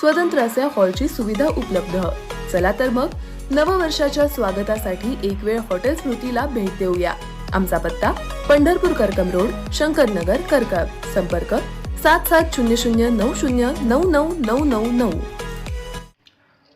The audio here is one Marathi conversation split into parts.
स्वतंत्र असे हॉलची सुविधा उपलब्ध. चला तर मग नववर्षाच्या स्वागतासाठी एक वेळ हॉटेल स्मृतीला भेट देऊया. आमचा पत्ता पंढरपूर करकम रोड शंकरनगर करकम. संपर्क सात सात शून्य शून्य नऊ शून्य नऊ नऊ नऊ नऊ. नऊ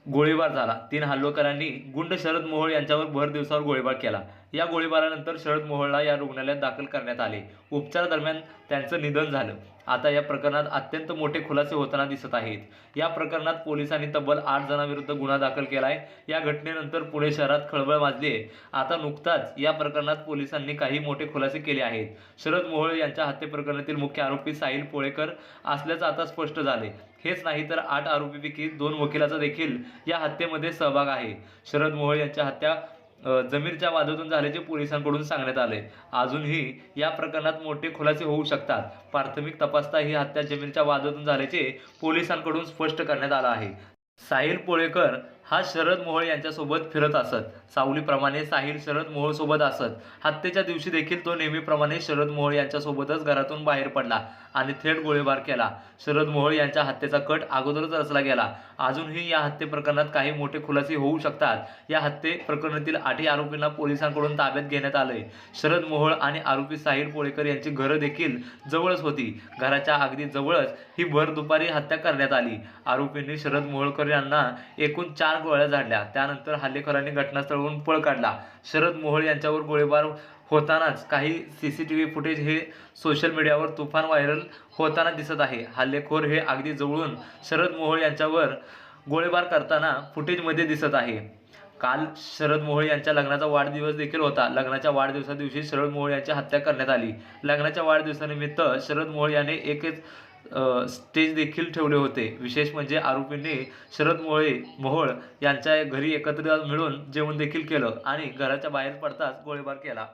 गोळीबार झाला. तीन हल्लोकरांनी गुंड शरद मोहोळ यांच्यावर भर दिवसावर गोळीबार केला. या गोळीबारानंतर शरद मोहोळला या रुग्णालयात दाखल करण्यात आले. उपचारादरम्यान त्यांचं निधन झालं. आता या प्रकरणात अत्यंत मोठे खुलासे होताना दिसत आहेत. या प्रकरणात पोलिसांनी तब्बल आठ जणांविरुद्ध गुन्हा दाखल केला आहे या घटनेनंतर पुणे शहरात खळबळ माजली आहे. आता नुकताच या प्रकरणात पोलिसांनी काही मोठे खुलासे केले आहेत. शरद मोहोळ यांच्या हत्येप्रकरणातील मुख्य आरोपी साहिल पोळेकर असल्याचं आता स्पष्ट झाले हेच नाही तर आठ आरोपीपैकी दोन वकिलाचा देखील या हत्येमध्ये सहभाग आहे. शरद मोहोळ यांच्या हत्या जमीरच्या वादातून झाल्याचे पोलिसांकडून सांगण्यात आले. अजूनही या प्रकरणात मोठे खुलासे होऊ शकतात. प्राथमिक तपासता ही हत्या जमीरच्या वादातून झाल्याचे पोलिसांकडून स्पष्ट करण्यात आलं आहे. साहिल पोळेकर हा शरद मोहोळ यांच्यासोबत फिरत असत. सावलीप्रमाणे साहिल शरद मोहोळसोबत असत. हत्येच्या दिवशी देखील तो नेहमीप्रमाणे शरद मोहोळ यांच्यासोबतच घरातून बाहेर पडला आणि थेट गोळीबार केला. शरद मोहोळ यांच्या हत्येचा कट अगोदरच रचला गेला. अजूनही या हत्ये प्रकरणात काही मोठे खुलासे होऊ शकतात. या हत्ये प्रकरणातील आठही आरोपींना पोलिसांकडून ताब्यात घेण्यात आले शरद मोहोळ आणि आरोपी साहिल पोळेकर यांची घरं देखील जवळच होती. घराच्या अगदी जवळच ही भर दुपारी हत्या करण्यात आली. आरोपींनी शरद मोहोळकर यांना एकूण चार गोळ्या झाडल्या. त्यानंतर हल्लेखोरांनी घटनास्थळावरून पळ काढला. शरद मोहोळ यांच्यावर गोळीबार होतानाच काही C C T V footage हे सोशल मीडियावर तुफान व्हायरल होताना दिसत आहे. हल्लेखोर हे अगदी जवळून शरद मोहोळ यांच्यावर गोळीबार करताना फुटेजमध्ये दिसत आहे. काल शरद मोहोळ यांच्या लग्नाचा वाढदिवस देखील होता. लग्नाच्या वाढदिवसा दिवशी शरद मोहोळ यांची हत्या करण्यात आली. लग्नाच्या वाढदिवसानिमित्त शरद मोहोळ याने एकच स्टेज देखील ठेवले होते. विशेष म्हणजे आरोपींनी शरद मोळे मोहोळ यांच्या घरी एकत्र मिळून जेवण देखील केलं आणि घराच्या बाहेर पडताच गोळीबार केला.